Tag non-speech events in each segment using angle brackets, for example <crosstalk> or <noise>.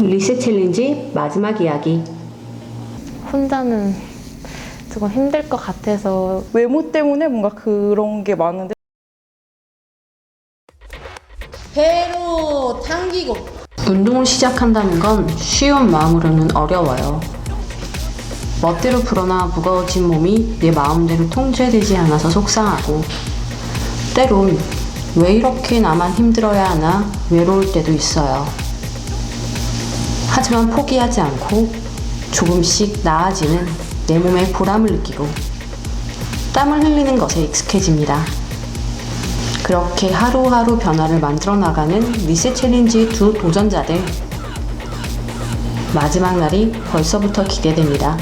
리셋 챌린지 마지막 이야기. 혼자는 조금 힘들 것 같아서 외모 때문에 뭔가 그런 게 많은데 배로 당기고 운동을 시작한다는 건 쉬운 마음으로는 어려워요. 멋대로 불어나 무거워진 몸이 내 마음대로 통제되지 않아서 속상하고, 때론 왜 이렇게 나만 힘들어야 하나 외로울 때도 있어요. 하지만 포기하지 않고 조금씩 나아지는 내 몸의 보람을 느끼고, 땀을 흘리는 것에 익숙해집니다. 그렇게 하루하루 변화를 만들어 나가는 리셋 챌린지 두 도전자들. 마지막 날이 벌써부터 기대됩니다.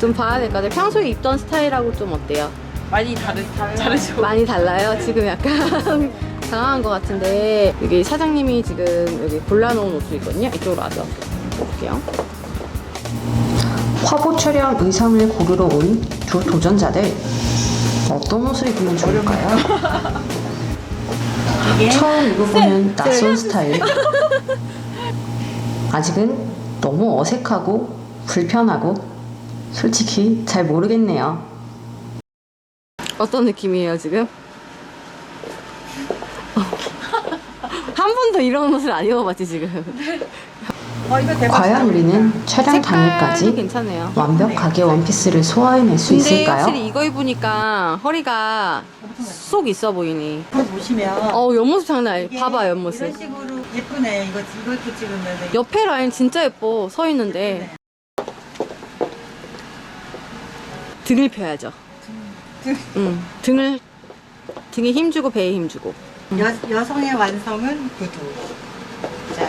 좀 봐야 될 것 같아요. 평소에 입던 스타일하고 좀 어때요? 많이 다르 다르죠. 많이 달라요? 지금 약간 <laughs> 당황한 것 같은데 여기 사장님이 지금 여기 골라놓은 옷을 있거든요. 이쪽으로 와서 볼게요. 화보 촬영 의상을 고르러 온 두 도전자들 어떤 옷을 입으면 좋을까요? 처음 입어보는 낯선 스타일 아직은 너무 어색하고 불편하고 솔직히 잘 모르겠네요. 어떤 느낌이에요 지금? <laughs> 한 번도 이런 옷을 안 입어봤지 지금. 과연 우리는 촬영 당일까지 괜찮아요. 완벽하게 원피스를 소화해낼 수 근데 있을까요? 확실히 이거 입으니까 허리가 쏙 있어 보이니. 보시면 어 옆모습 장난 아니. 이게 봐봐 이런 옆모습. 식으로 예쁘네. 이거 이것도 찍으면 옆에 라인 진짜 예뻐 서 있는데 등을 펴야죠. 응 등을 등에 힘주고 배에 힘주고. 여, 여성의 완성은 구두. 자,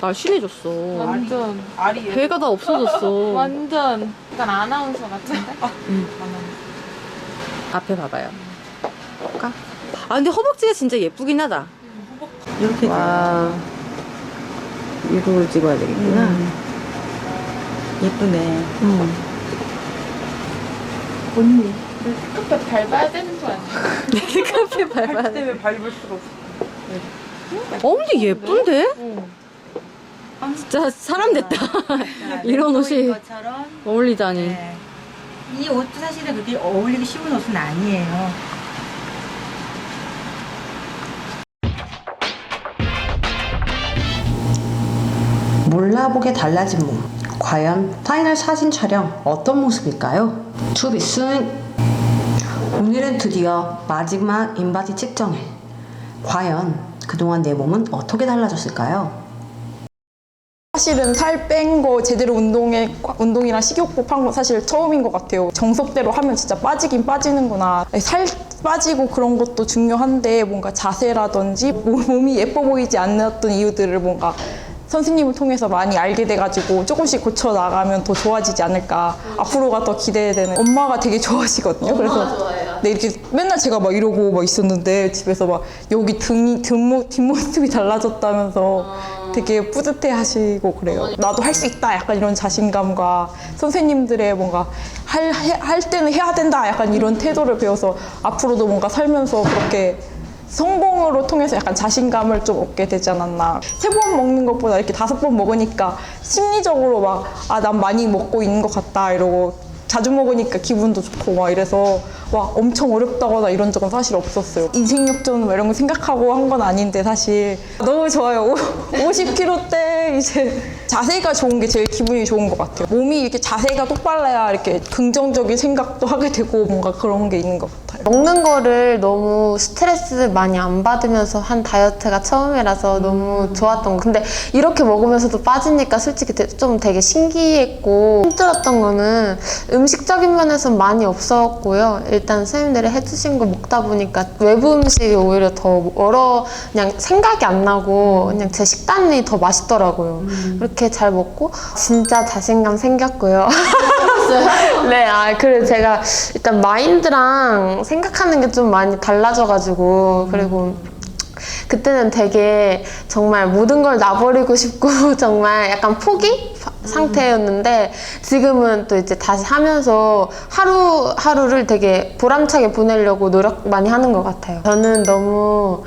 날씬해졌어. 완전 알이 배가 다 없어졌어. <laughs> 완전 약간 아나운서 같은데? 앞에 봐봐요. 볼까? 아 근데 허벅지가 진짜 예쁘긴 하다. 이렇게 와 이걸 찍어야 되겠구나. 음. 예쁘네. 음. 언니. 스카프 밟아야 되는 거 아니야? <laughs> 카페 밟아야 돼. 때문에 밟을 수가 없어. 어 근데 예쁜데? 어. 진짜 사람 됐다. 자, <laughs> 이런 멘토인 옷이 것처럼. 어울리다니. 네. 이 옷도 사실은 그렇게 어울리기 쉬운 옷은 아니에요. 몰라보게 달라진 몸. 과연 파이널 사진 촬영 어떤 모습일까요? 투비순 오늘은 드디어 마지막 인바디 측정일. 과연 그동안 내 몸은 어떻게 달라졌을까요? 사실은 살 뺀 거 제대로 운동에 운동이랑 식이요법 한거 사실 처음인 것 같아요. 정석대로 하면 진짜 빠지긴 빠지는구나. 살 빠지고 그런 것도 중요한데 뭔가 자세라든지 몸- 몸이 예뻐 보이지 않았던 이유들을 뭔가 선생님을 통해서 많이 알게 돼가지고 조금씩 고쳐 나가면 더 좋아지지 않을까. 앞으로가 더 기대되는. 엄마가 되게 좋아하시거든요. 그래서 네, 이렇게 맨날 제가 막 이러고 막 있었는데 집에서 막 여기 등이 뒷모, 뒷모습이 달라졌다면서 되게 뿌듯해 하시고 그래요. 나도 할 수 있다. 약간 이런 자신감과 선생님들의 뭔가 할, 해- 할 때는 해야 된다. 약간 이런 태도를 배워서 앞으로도 뭔가 살면서 그렇게 성공으로 통해서 약간 자신감을 좀 얻게 되지 않았나. 세 번 먹는 것보다 이렇게 다섯 번 먹으니까 심리적으로 막, 아, 난 많이 먹고 있는 것 같다. 이러고 자주 먹으니까 기분도 좋고 막 이래서 와 엄청 어렵다거나 이런 적은 사실 없었어요. 인생 역전 뭐 이런 거 생각하고 한 건 아닌데 사실 너무 좋아요. 50kg 때 이제 자세가 좋은 게 제일 기분이 좋은 것 같아요. 몸이 이렇게 자세가 똑바라야 이렇게 긍정적인 생각도 하게 되고 뭔가 그런 게 있는 것 같아요. 먹는 거를 너무 스트레스 많이 안 받으면서 한 다이어트가 처음이라서 너무 좋았던 거. 근데 이렇게 먹으면서도 빠지니까 솔직히 되- 좀 되게 신기했고 힘들었던 거는 음식적인 면에서 많이 없었고요. 일단 선생님들이 해주신 거 먹다 보니까 외부 음식이 오히려 더 얼어 그냥 생각이 안 나고 그냥 제 식단이 더 맛있더라고요. 그렇게 잘 먹고 진짜 자신감 생겼고요. <laughs> <laughs> 네, 아, 그래 제가 일단 마인드랑 생각하는 게 좀 많이 달라져가지고 그리고 그때는 되게 정말 모든 걸 놔버리고 싶고 <laughs> 정말 약간 포기 상태였는데 지금은 또 이제 다시 하면서 하루하루를 되게 보람차게 보내려고 노력 많이 하는 것 같아요. 저는 너무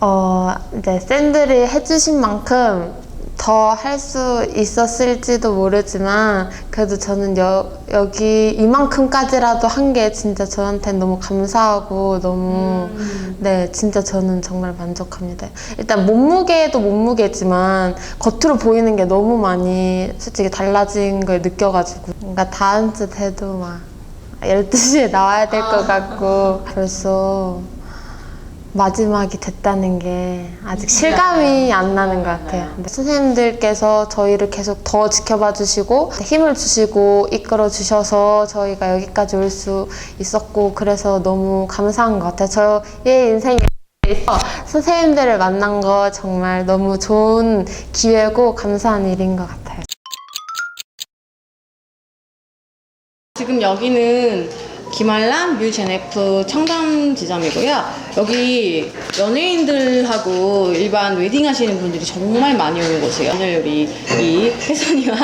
어, 이제 샌들이 해주신 만큼 더 할 수 있었을지도 모르지만 그래도 저는 여, 여기 이만큼까지라도 한 게 진짜 저한테는 너무 감사하고 너무 네 진짜 저는 정말 만족합니다. 일단 몸무게도 몸무게지만 겉으로 보이는 게 너무 많이 솔직히 달라진 걸 느껴가지고 뭔가 다음 주 돼도 막 12시에 나와야 될 것 같고 벌써 마지막이 됐다는 게 아직 실감이 안 나는 것 같아요. 근데 선생님들께서 저희를 계속 더 지켜봐 주시고 힘을 주시고 이끌어 주셔서 저희가 여기까지 올 수 있었고 그래서 너무 감사한 것 같아요. 저의 인생에 있어 선생님들을 만난 거 정말 너무 좋은 기회고 감사한 일인 것 같아요. 지금 여기는 김알람 뮤제네프 청담 지점이고요. 여기 연예인들하고 일반 웨딩 하시는 분들이 정말 많이 오는 곳이에요. 오늘 우리 이 혜선이와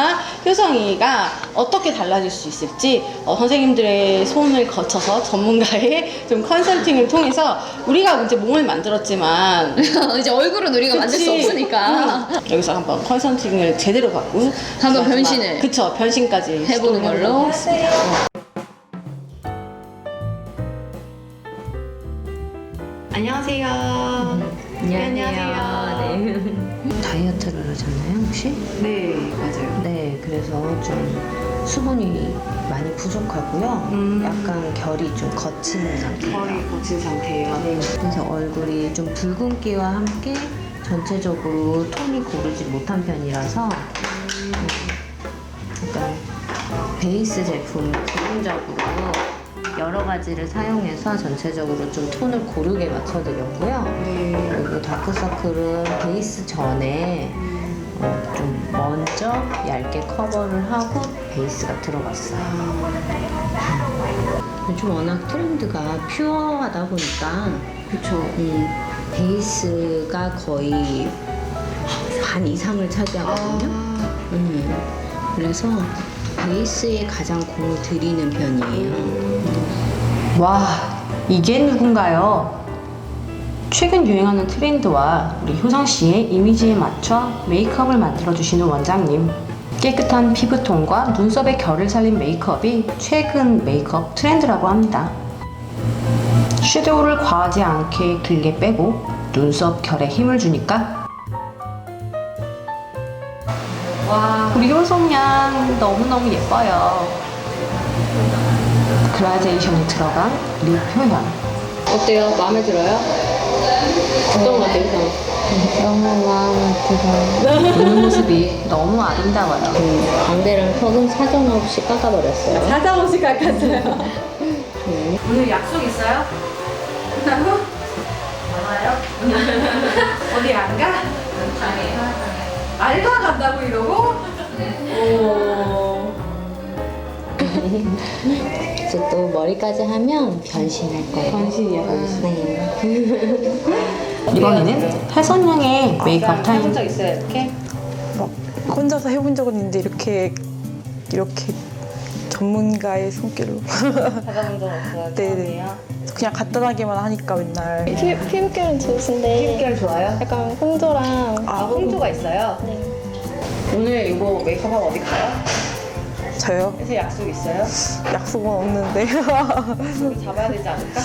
효성이가 어떻게 달라질 수 있을지 어, 선생님들의 손을 거쳐서 전문가의 좀 컨설팅을 통해서 우리가 이제 몸을 만들었지만 <laughs> 이제 얼굴은 우리가 만들 수 그치? 없으니까 음. 여기서 한번 컨설팅을 제대로 받고 한번 변신을. 그쵸 변신까지 해보는 걸로. 하겠습니다. 안 안녕하세요. 네. 다이어트를 하셨나요 혹시? 네, 맞아요. 네, 그래서 좀 수분이 많이 부족하고요. 음. 약간 결이 좀 거친 상태예요. 거의 거친 상태예요. 네, 그래서 얼굴이 좀 붉은기와 함께 전체적으로 톤이 고르지 못한 편이라서 음, 약간 베이스 제품 기본적으로 여러 가지를 사용해서 전체적으로 좀 톤을 고르게 맞춰드렸고요. 네. 그리고 다크서클은 베이스 전에 어, 좀 먼저 얇게 커버를 하고 베이스가 들어갔어요. 요즘 워낙 트렌드가 퓨어하다 보니까 그쵸. 음, 베이스가 거의 반 이상을 차지하거든요. 음, 그래서 베이스에 가장 공을 들이는 편이에요. 와, 이게 누군가요? 최근 유행하는 트렌드와 우리 효성 씨의 이미지에 맞춰 메이크업을 만들어 주시는 원장님. 깨끗한 피부톤과 눈썹의 결을 살린 메이크업이 최근 메이크업 트렌드라고 합니다. 섀도우를 과하지 않게 길게 빼고 눈썹 결에 힘을 주니까 와 우리 효성 양 너무너무 예뻐요 그라데이션이 들어간 립 표현 어때요? 마음에 들어요? 어떤 것 같아요, 효성? 너무 마음에 들어요. 웃는 모습이 너무 아름다워요 광대랑 턱은 사정없이 깎아버렸어요. 사자옷이 깎았어요. 오늘 약속 있어요? <laughs> 끝나고? 나와요? 어디 안 가? 알바 간다고 이러고? 오. 이제 또 머리까지 하면 변신할 거예요. 변신이야, 변신. 네. 이번에는 혜선 양의 메이크업 타임 해본 적 있어요, 이렇게? 막 혼자서 해본 적은 있는데 이렇게 이렇게 전문가의 손길로 받아본 적 없어요? 네네. 그냥 간단하게만 하니까 맨날 피, 피부결은 좋으신데 피부결 좋아요? 약간 홍조랑 아, 홍조가 있어요? 네. 오늘 이거 메이크업하고 어디 가요? 저요 그래서 약속 있어요? 약속은 없는데 우리 잡아야 되지 않을까?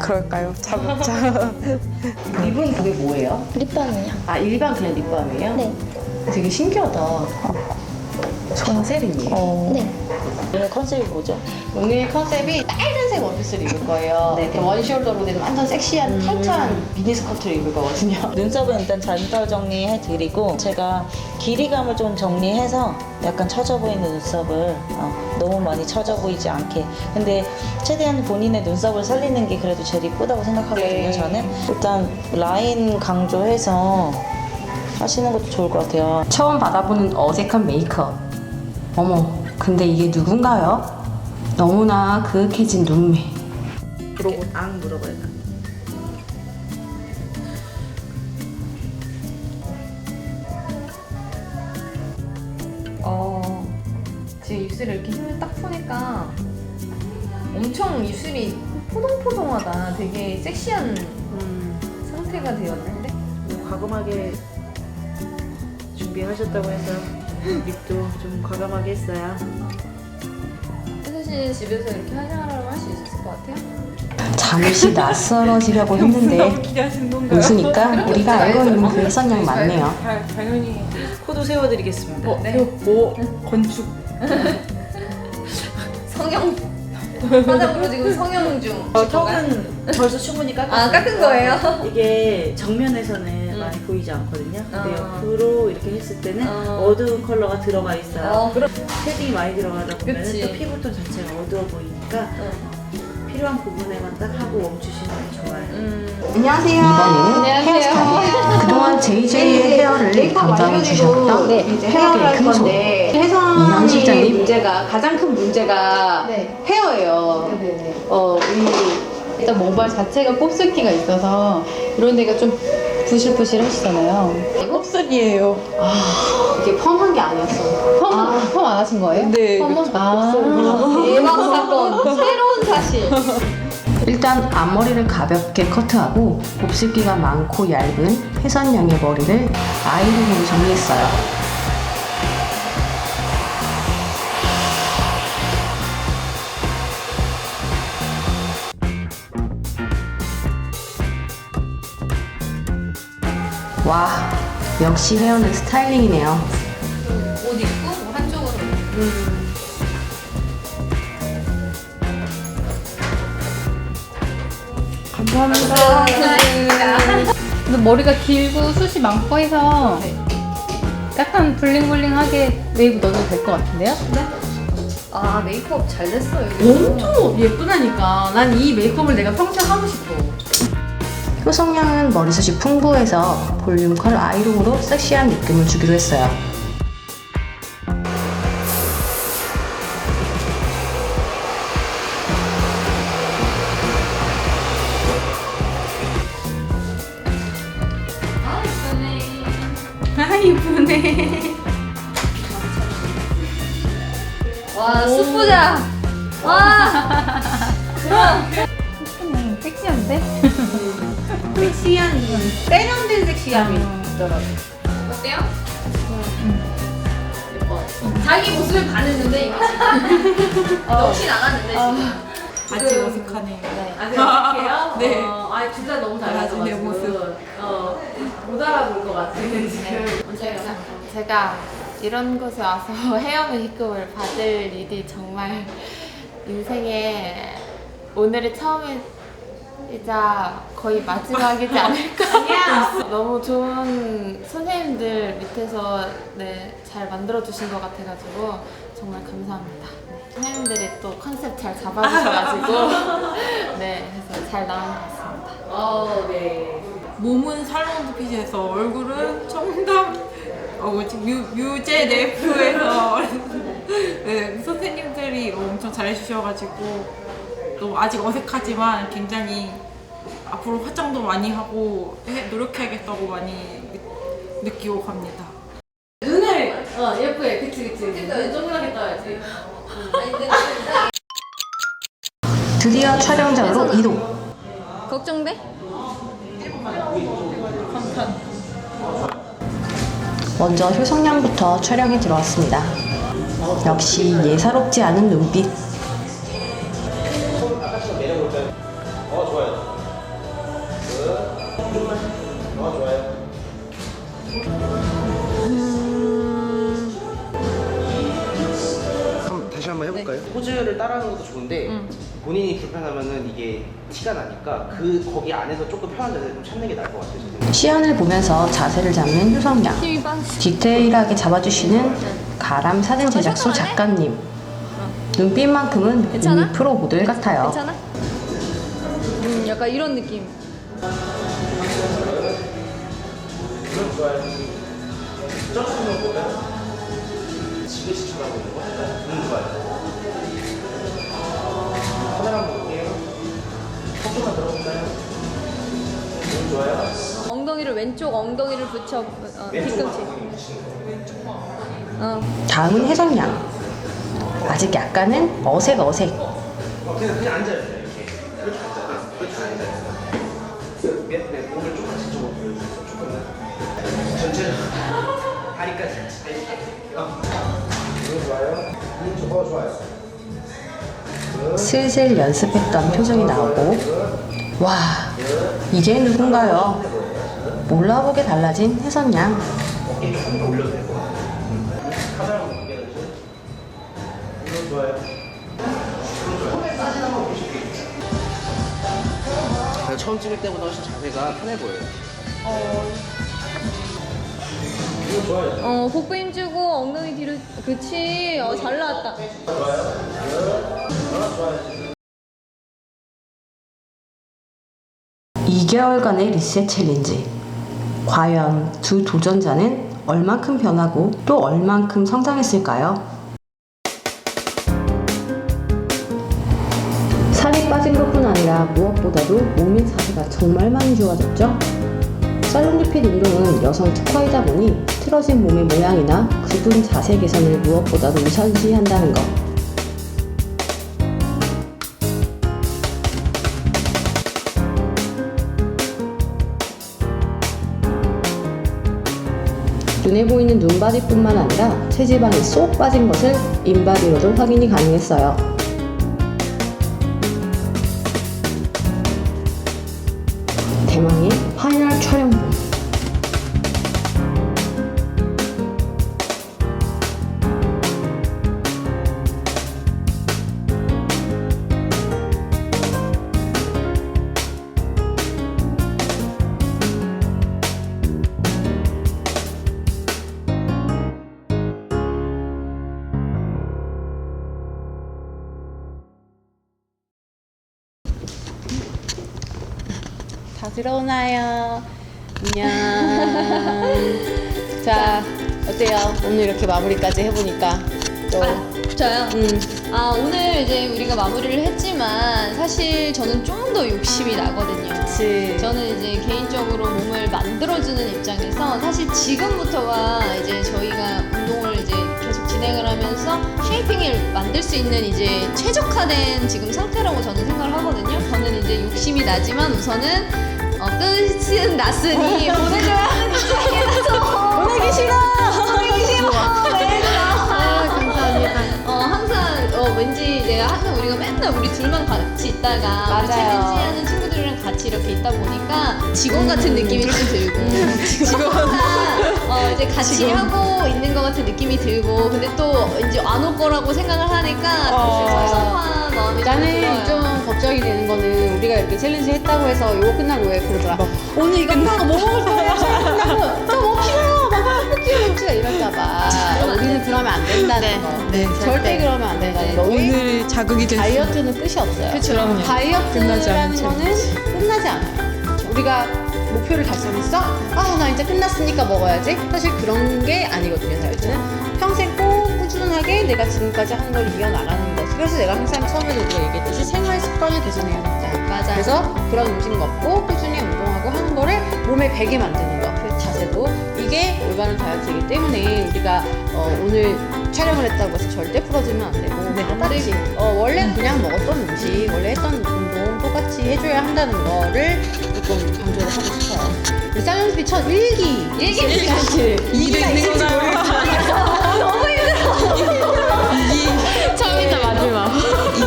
그럴까요? 잡자 <laughs> 립은 그게 뭐예요? 립밤이요. 아, 일반 그냥 립밤이에요? 네. 되게 신기하다. 컨셉이에요. 어, 네. 오늘 컨셉이 뭐죠? 오늘 컨셉이 빨간색 원피스를 입을 거예요. 네. 원숄더로 된 완전 섹시한 타이트한 미니스커트를 입을 거거든요. <laughs> 눈썹은 일단 잔털 정리해 드리고 제가 길이감을 좀 정리해서 약간 처져 보이는 눈썹을 어, 너무 많이 처져 보이지 않게 근데 최대한 본인의 눈썹을 살리는 게 그래도 제일 이쁘다고 생각하거든요 네. 저는 일단 라인 강조해서 하시는 것도 좋을 것 같아요 처음 받아보는 어색한 메이크업 어머, 근데 이게 누군가요? 너무나 그윽해진 눈매. 물어보, 안 물어봐야 돼. 어, 지금 입술을 이렇게 힘을 딱 푸니까 엄청 입술이 포동포동하다. 되게 섹시한 상태가 되었는데 뭐 과감하게 준비하셨다고 해서 립도 좀 과감하게 했어요. 사실 집에서 이렇게 화장하라고 할 수 있을 것 같아요. 잠시 낯설어지려고 <laughs> 했는데 웃으니까 <laughs> 우리가 알고 있는 그 해선양 맞네요. 당연히 코도 세워드리겠습니다. 어, 네. 오 건축. <laughs> 성형 화장으로 지금 성형 중. 어, 턱은 벌써 충분히 깎았어요. 아 깎은 거예요? 이게 정면에서는 많이 보이지 않거든요. 근데 어. 옆으로 이렇게 했을 때는 어. 어. 두운 컬러가 들어가 있어요. 어, 그럼 쉐딩이 많이 들어가다 보면 그치. 또 피부톤 자체가 어두워 보이니까 어. 필요한 부분에만 딱 하고 멈추시는 게 좋아요. 음. 안녕하세요. 헤어스타일. 그동안 JJ의 헤어를 담당해 주셨던 헤어의 금손 혜선이 이현 실장님. 문제가 가장 큰 문제가 네. 헤어예요. 네네. 어, 이 일단 모발 자체가 곱슬기가 있어서 이런 데가 좀 부실부실하시잖아요. 곱슬이에요. 이게 펌한 게 아니었어. 펌, 펌안 하신 거예요? 네. 아, 대박 <laughs> 사건. 새로운 사실. 일단 앞머리를 가볍게 커트하고 곱슬기가 많고 얇은 혜선양의 머리를 아이롱으로 정리했어요. 와, 역시 헤어는 스타일링이네요. 옷 입고 뭐 한쪽으로. 근데 머리가 길고 숱이 많고 해서 약간 블링블링하게 웨이브 넣어도 될 것 같은데요? 아 메이크업 잘 됐어요. 엄청 예쁘다니까. 난 이 메이크업을 내가 평생 하고 싶어. 효성양은 머리숱이 풍부해서 볼륨 컬 아이롱으로 섹시한 느낌을 주기로 했어요. 아, 예쁘네. 와 수부자. 와. 섹시한, 세련된 섹시함이 있더라고. 어때요? 자기 모습을 반했는데 역시 <laughs> 나갔는데 지금. 아직 어색하네요. 아직 어떡해요? 네. <laughs> 어, 아, 둘다 너무 달라진 내. 모습. 어, 못 알아볼 것 같아, 지금. 제가, 제가 이런 곳에 와서 <laughs> 헤어 메이크업을 받을 일이 정말 인생에 오늘이 처음이 자 거의 마지막이지 않을까. 너무 좋은 선생님들 밑에서 네, 잘 만들어 주신 것 같아가지고 정말 감사합니다. 네, 선생님들이 또 컨셉 잘 잡아주셔가지고 <laughs> 네, 그래서 잘 나온 것 같습니다. 어, 네. 몸은 살롱 핏에서 얼굴은 청담 어 뭐지 뮤 뮤제 네프에서 네, 선생님들이 엄청 잘해주셔가지고 또 아직 어색하지만 굉장히 앞으로 화장도 많이 하고 해- 노력해야겠다고 많이 느, 느끼고 갑니다. 눈을, 어, 예쁘게. 그치, 그치. 눈 동그랗게 떠야지. 드디어 촬영장으로 이동. 걱정돼? 먼저 효성양부터 촬영에 들어왔습니다. 역시 예사롭지 않은 눈빛. 다시 한번 해볼까요? 포즈를 따라하는 것도 좋은데 본인이 불편하면은 이게 티가 나니까 그 거기 안에서 조금 편한 자세를 좀 찾는 게 나을 것 같아요. 시안을 보면서 자세를 잡는 효성양. 디테일하게 잡아주시는 가람 사진 제작소 작가님. 눈빛만큼은 이미 프로 모델 같아요. 괜찮아? 음 약간 이런 느낌. 보면 지그시 쳐다보는 카메라 한번 볼게요. 속도만 들어볼까요? 눈 좋아요. 엉덩이를 왼쪽 엉덩이를 붙여 어, 왼쪽 뒤꿈치. 엉덩이 붙이는 거. 어. 다음은 혜성양. 아직 약간은 어색 어색. 어, 그냥 그냥 앉아요. 그냥 이렇게. 그렇게 앉아요. 그렇게 앉아요. 네, 네, 몸을 조금만 뒤쪽으로 보여주세요. 조금만. 전체 다리까지. 어. 이거 좋아요. 이거 좋아, 좋아요. 슬슬 연습했던 표정이 나오고 와 이제 누군가요? 몰라보게 달라진 혜선양. 처음 찍을 때보다 훨씬 자세가 편해 보여요. 좋아요. 어, 복부 힘주고 엉덩이 뒤로. 그치. 어, 잘 나왔다. 이 2개월간의 리셋 챌린지. 과연 두 도전자는 얼만큼 변하고 또 얼만큼 성장했을까요? 살이 빠진 것뿐 아니라 무엇보다도 몸의 자세가 정말 많이 좋아졌죠? 살롱 리핏 운동은 여성 특화이다 보니 틀어진 몸의 모양이나 구분 자세 개선을 무엇보다도 우선시한다는 것. 눈에 보이는 눈바디뿐만 아니라 체지방이 쏙 빠진 것을 인바디로도 확인이 가능했어요. 대망의 파이널 촬영 들어오나요? 안녕. 자, 어때요? 오늘 이렇게 마무리까지 해보니까 또 저요? 음, 아, 오늘 이제 우리가 마무리를 했지만 사실 저는 좀 더 욕심이 나거든요. 그치. 저는 이제 개인적으로 몸을 만들어주는 입장에서 사실 지금부터가 이제 저희가 운동을 이제 계속 진행을 하면서 쉐이핑을 만들 수 있는 이제 최적화된 지금 상태라고 저는 생각을 하거든요. 저는 이제 욕심이 나지만 우선은 어, 끝은 났으니 보내줘야 하는 입장이라서 보내기 싫어! 보내기 싫어! 아, 감사합니다. 어, 항상 어, 왠지 내가 항상 우리가 맨날 우리 둘만 같이 있다가 우리 맞아요. 챌린지 하는 친구들이랑 같이 이렇게 있다 보니까 직원 같은 느낌이 좀 들고 <laughs> 직원 항상 어, 이제 같이 하고 있는 것 같은 느낌이 들고 근데 또 이제 안 올 거라고 생각을 하니까 또 섭섭한 마음이 좀 나는 들어요. 좀 걱정이 되는 거는 우리가 이렇게 챌린지 했다고 해서 이거 끝나고 왜 그러더라. 오늘 이거 끝나고 뭐 먹을 거야? 끝나고 저뭐 필요해? 먹어 쿠키 먹자 이럴까봐. 우리는 그러면 안 된다는 거. 네, 절대 그러면 안 된다는 거. 우리 오늘 자극이 됐어요. 다이어트는 끝이 없어요. 그쵸. 끝나지 다이어트라는 거는 끝나지 않아요. 우리가 목표를 달성했어? 아, 나 이제 끝났으니까 먹어야지. 사실 그런 게 아니거든요, 다이어트는. 평생 꼭 꾸준하게 내가 지금까지 한 걸 이어나가는 것. 그래서 내가 항상 처음에도 얘기했듯이 생활 개선해야 된다. 맞아요. 그래서 그런 음식 먹고 꾸준히 운동하고 하는 거를 몸에 배게 만드는 거. 그 자세도 이게 올바른 다이어트이기 때문에 우리가 어, 오늘 촬영을 했다고 해서 절대 풀어주면 안 되고 똑같이 어, 원래 그냥 먹었던 음식 원래 했던 운동 똑같이 해줘야 한다는 거를 조금 강조를 하고 싶어요. 우리 쌍연습이 첫 일기 일기 일기 이게 있는구나. 너무 처음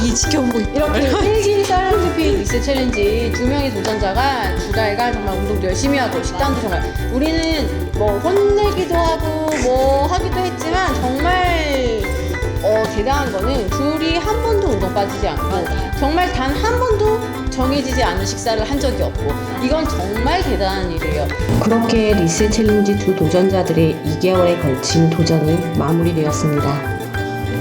이기 지켜보고. 이렇게 <laughs> 일기 쌀런스피 리스 챌린지 두 명의 도전자가 두 달간 정말 운동도 열심히 하고 식단도 정말 우리는 뭐 혼내기도 하고 뭐 하기도 했지만 정말 어, 대단한 거는 둘이 한 번도 운동 빠지지 않고 정말 단 한 번도 정해지지 않은 식사를 한 적이 없고 이건 정말 대단한 일이에요. 그렇게 리스 챌린지 두 도전자들의 2개월에 걸친 도전이 마무리되었습니다.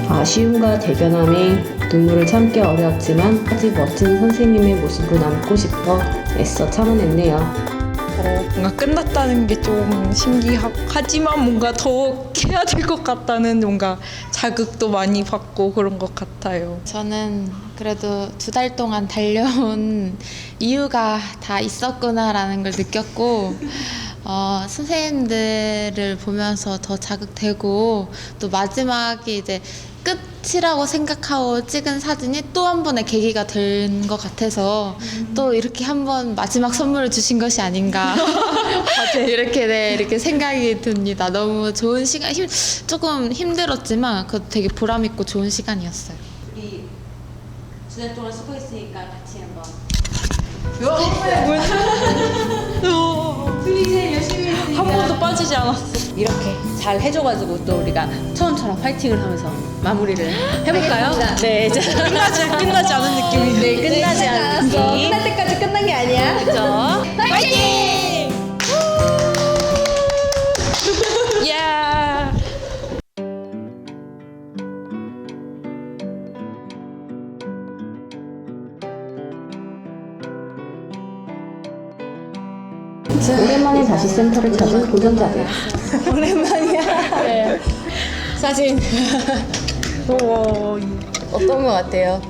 아쉬움과 대견함에 눈물을 참기 어려웠지만 아직 멋진 선생님의 모습으로 남고 싶어 애써 참아냈네요. 어, 뭔가 끝났다는 게 좀 신기하지만 뭔가 더 해야 될 것 같다는 뭔가 자극도 많이 받고 그런 것 같아요. 저는 그래도 두 달 동안 달려온 이유가 다 있었구나라는 걸 느꼈고 어, 선생님들을 보면서 더 자극되고 또 마지막에 이제 끝이라고 생각하고 찍은 사진이 또 한 번의 계기가 된 것 같아서 또 이렇게 한 번 마지막 선물을 주신 것이 아닌가 <laughs> <laughs> 이렇게 네 이렇게 생각이 듭니다. 너무 좋은 시간 힘, 조금 힘들었지만 그 되게 보람 있고 좋은 시간이었어요. 우리 주년 동안 수고했으니까 같이 한번. 한번 도 빠지지 않았어. 이렇게 잘 해줘가지고 또 우리가 처음처럼 파이팅을 하면서 마무리를 해볼까요? 네, 이제 끝나지 끝나지 않은 느낌이. 네, 끝나지 느낌. 끝날 때까지 끝난 게 아니야. 그죠? 파이팅! 다시 센터를 찾은 도전자들. <laughs> 오랜만이야. 네. 사진 오, 어떤 것 같아요?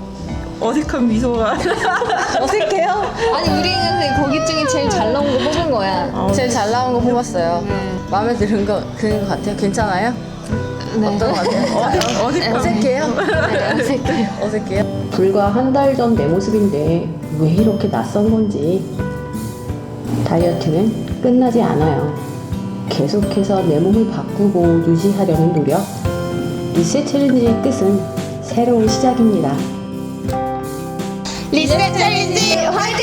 어색한 미소가. <laughs> 어색해요? 아니 우리는 거기 중에 제일 잘 나온 거 뽑은 거야. 제일 잘 나온 거 뽑았어요. 마음에 드는 거 드는 것 같아요. 괜찮아요? 어떤 것 같아요? <laughs> 어색, 어색해요? 어색해요. 어색해요? 불과 한 달 전 내 모습인데 왜 이렇게 낯선 건지. 다이어트는 끝나지 않아요. 계속해서 내 몸을 바꾸고 유지하려는 노력. 리셋 챌린지의 끝은 새로운 시작입니다. 리셋 챌린지 화이팅!